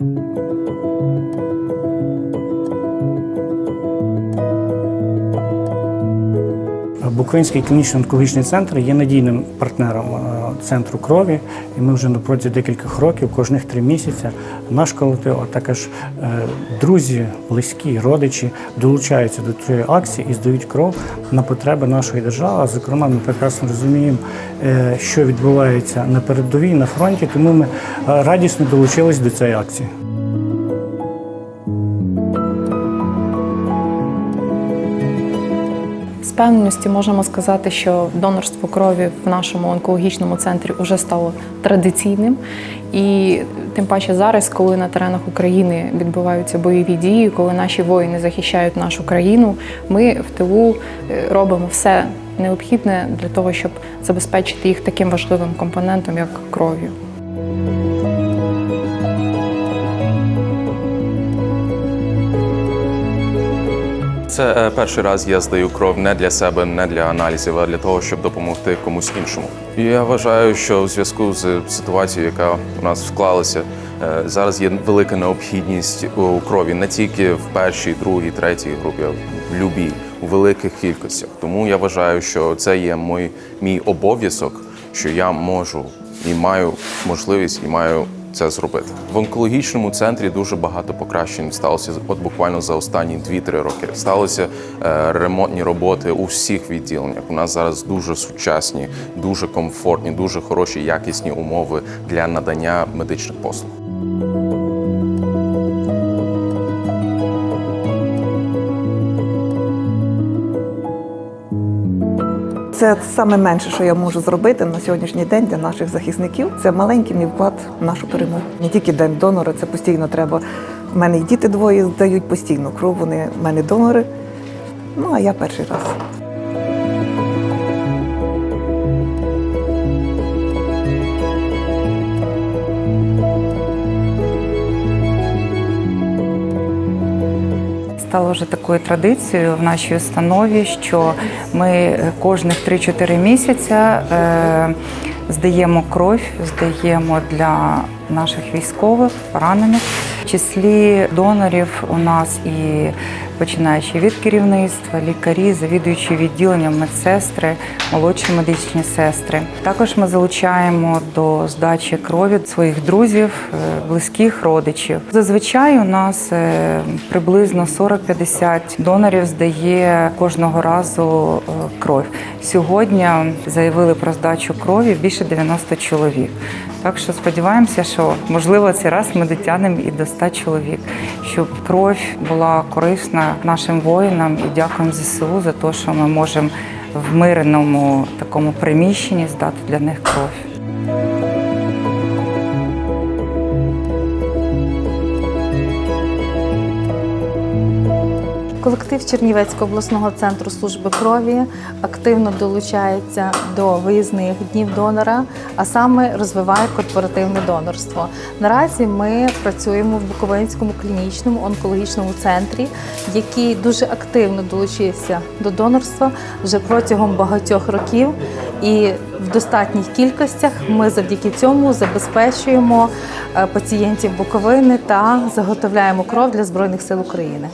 thank you. Буковинський клінічний онкологічний центр є надійним партнером е, центру крові, і ми вже протязі декількох років, кожних три місяці, наш колектив, а також е, друзі, близькі, родичі долучаються до цієї акції і здають кров на потреби нашої держави. Зокрема, ми прекрасно розуміємо, е, що відбувається на передовій, на фронті, тому ми радісно долучились до цієї акції. З певністю можемо сказати, що донорство крові в нашому онкологічному центрі вже стало традиційним. І тим паче зараз, коли на теренах України відбуваються бойові дії, коли наші воїни захищають нашу країну, ми в тилу е, робимо все необхідне для того, щоб забезпечити їх таким важливим компонентом, як кров'ю. Це е, перший раз я здаю кров не для себе, не для аналізів, а для того, щоб допомогти комусь іншому. Я вважаю, що в зв'язку з ситуацією, яка у нас склалася, е, зараз є велика необхідність у крові не тільки в першій, другій, третій групі, а в любій, у великих кількостях. Тому я вважаю, що це є мій, мій обов'язок, що я можу і маю можливість, і маю це зробити. В онкологічному центрі дуже багато покращень сталося от буквально за останні 2-3 роки. Сталися е, ремонтні роботи у всіх відділеннях. У нас зараз дуже сучасні, дуже комфортні, дуже хороші, якісні умови для надання медичних послуг. Це саме менше, що я можу зробити на сьогоднішній день для наших захисників. Це маленький мій вклад в нашу перемогу. Не тільки день донора, це постійно треба. У мене і діти двоє здають постійно кров. Вони в мене донори. Ну а я перший раз. Стало вже такою традицією в нашій установі, що ми кожних 3-4 місяці е, здаємо кров, здаємо для наших військових, поранених. В числі донорів у нас і починаючи від керівництва, лікарі, завідуючі відділенням, медсестри, молодші медичні сестри. Також ми залучаємо до здачі крові своїх друзів, е, близьких родичів. Зазвичай у нас е, приблизно 40-50 донорів здає кожного разу е, кров. Сьогодні заявили про здачу крові більше 90 чоловік. Так що сподіваємося, що можливо цей раз ми дотягнемо і до 100 чоловік, щоб кров була корисна нашим воїнам. І дякуємо ЗСУ за те, що ми можемо в мирному такому приміщенні здати для них кров. Колектив Чернівецького обласного центру служби крові активно долучається до виїзних днів донора, а саме розвиває корпоративне донорство. Наразі ми працюємо в Буковинському клінічному онкологічному центрі, який дуже активно долучився до донорства вже протягом багатьох років. І в достатніх кількостях ми завдяки цьому забезпечуємо е, пацієнтів Буковини та заготовляємо кров для Збройних сил України.